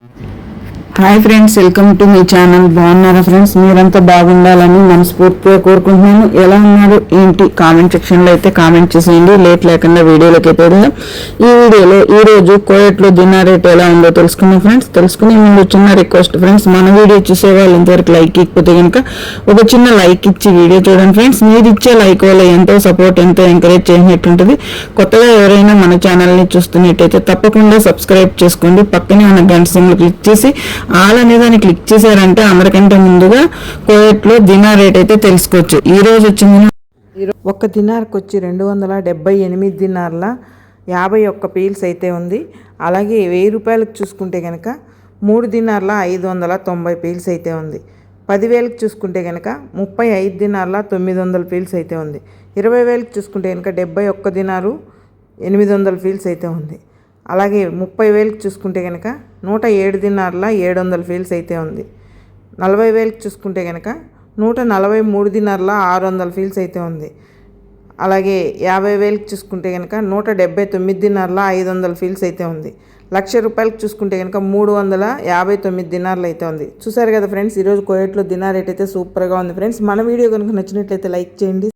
Thank you. Hi friends welcome to me channel బాగున్నారా friends మీరంతా బాగుండాలని మనస్ఫూర్తిగా కోరుకుంటున్నాను. ఎలా ఉన్నారు? ఏంటి? కామెంట్ సెక్షన్లో అయితే కామెంట్ చేసేయండి. లేట్ లేకుండా వీడియోలోకి అయిపోయిందా ఈ వీడియోలో ఈ రోజు కోయట్లో దినా రేట్ ఎలా ఉందో తెలుసుకుందాం ఫ్రెండ్స్ తెలుసుకునే ముందు చిన్న రిక్వెస్ట్ ఫ్రెండ్స్ మన వీడియో చూసే వాళ్ళు ఇంతవరకు లైక్ ఇకపోతే కనుక ఒక చిన్న లైక్ ఇచ్చి వీడియో చూడండి ఫ్రెండ్స్ మీరు ఇచ్చే లైక్ వల్ల ఎంతో సపోర్ట్ ఎంతో ఎంకరేజ్ చేసినట్టుంటుంది కొత్తగా ఎవరైనా మన ఛానల్ని చూస్తున్నట్టయితే తప్పకుండా సబ్స్క్రైబ్ చేసుకోండి. పక్కనే ఉన్న గంట సింబల్ క్లిక్ చేసి ఆల్ అనే దాన్ని క్లిక్ చేశారంటే అందరికంటే ముందుగా కోయట్లో దినార్ రేట్ అయితే తెలుసుకోవచ్చు. ఈ రోజు వచ్చింది ఒక్క దినార్కి వచ్చి రెండు వందల డెబ్బై ఎనిమిది దినార్ల యాభై ఒక్క పీల్స్ అయితే ఉంది. అలాగే వెయ్యి రూపాయలకు చూసుకుంటే కనుక మూడు దినార్ల ఐదు వందల తొంభై పీల్స్ అయితే ఉంది. పదివేలకు చూసుకుంటే కనుక ముప్పై ఐదు దినార్ల తొమ్మిది వందల పీల్స్ అయితే ఉంది. ఇరవై వేలకు చూసుకుంటే కనుక డెబ్బై ఒక్క దినారు ఎనిమిది వందల ఫీల్స్ అయితే ఉంది. అలాగే ముప్పై వేలకు చూసుకుంటే కనుక నూట ఏడు దినార్ల ఏడు వందల ఫీల్స్ అయితే ఉంది. నలభై వేలకు చూసుకుంటే కనుక నూట నలభై మూడు దినార్ల ఆరు వందల ఫీల్స్ అయితే ఉంది. అలాగే యాభై వేలకు చూసుకుంటే కనుక నూట డెబ్బై తొమ్మిది దినార్ల ఐదు వందల ఫీల్స్ అయితే ఉంది. లక్ష రూపాయలకు చూసుకుంటే కనుక మూడు వందల యాభై తొమ్మిది దినార్లు అయితే ఉంది. చూసారు కదా ఫ్రెండ్స్ ఈరోజు కోయట్లో దినార్ రేట్ అయితే సూపర్గా ఉంది. ఫ్రెండ్స్ మన వీడియో కనుక నచ్చినట్లయితే లైక్ చేయండి.